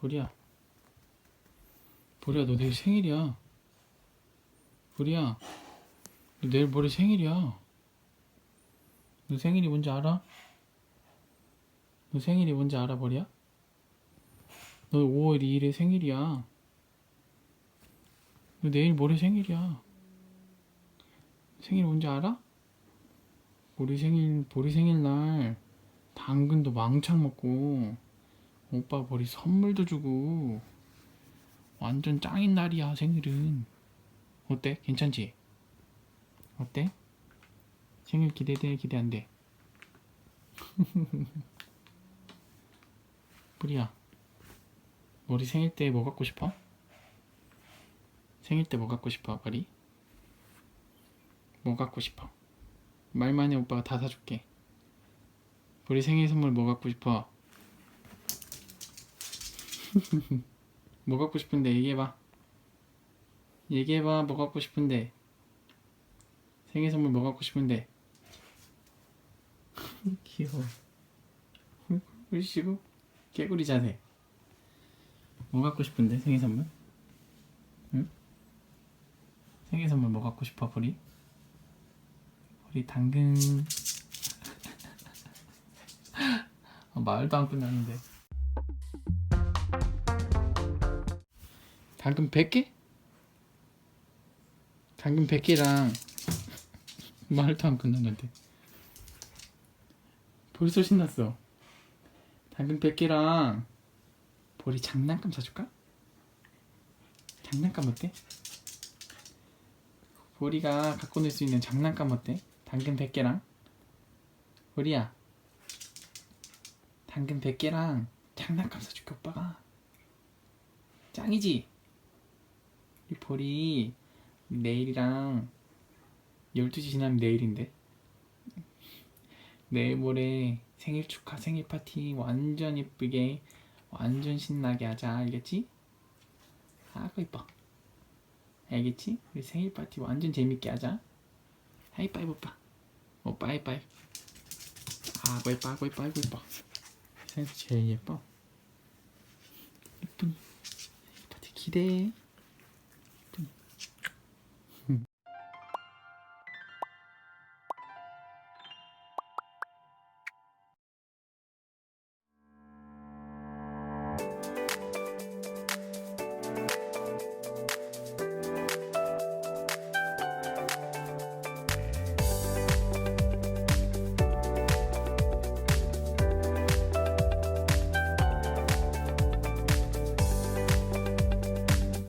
보리야. 보리야, 너 내일 생일이야. 보리야, 너 내일 모레 생일이야. 너 생일이 뭔지 알아? 너 생일이 뭔지 알아, 보리야? 너 5월 2일에 생일이야. 너 내일 모레 생일이야. 생일 뭔지 알아? 우리 생일, 보리 생일날 당근도 망창 먹고 오빠 보리 선물도 주고 완전 짱인 날이야 생일은 어때? 괜찮지? 어때? 생일 기대돼 기대 안 돼? 보리야 머리 생일 때 뭐 갖고 싶어? 생일 때 뭐 갖고 싶어 머리? 뭐 갖고 싶어? 말만 해 오빠가 다 사줄게 우리 생일 선물 뭐 갖고 싶어? 뭐 갖고 싶은데 얘기해봐. 얘기해봐. 뭐 갖고 싶은데. 생일 선물 뭐 갖고 싶은데. 귀여워. 울시고 개구리 자세. 뭐 갖고 싶은데? 생일 선물? 응? 생일 선물 뭐 갖고 싶어 보리? 우리 당근. 아, 말도 안 끝났는데 당근 100개? 당근 100개랑 말도 안 끝났는데 벌써 신났어 당근 100개랑 보리 장난감 사줄까? 장난감 어때? 보리가 갖고 놀 수 있는 장난감 어때? 당근 100개랑 보리야 당근 100개랑 장난감 사줄게 오빠가 짱이지? 보리 내일이랑 12시 지나면 내일인데? 내일 모레 생일 축하 생일 파티 완전 예쁘게 완전 신나게 하자. 알겠지? 아그 이뻐. 알겠지? 우리 생일 파티 완전 재밌게 하자. 하이파이브 오빠. 오빠 하이파이브 아고 예뻐 아고 예뻐 아고 예뻐. 세상에서 제일 예뻐. 생일 파티 기대해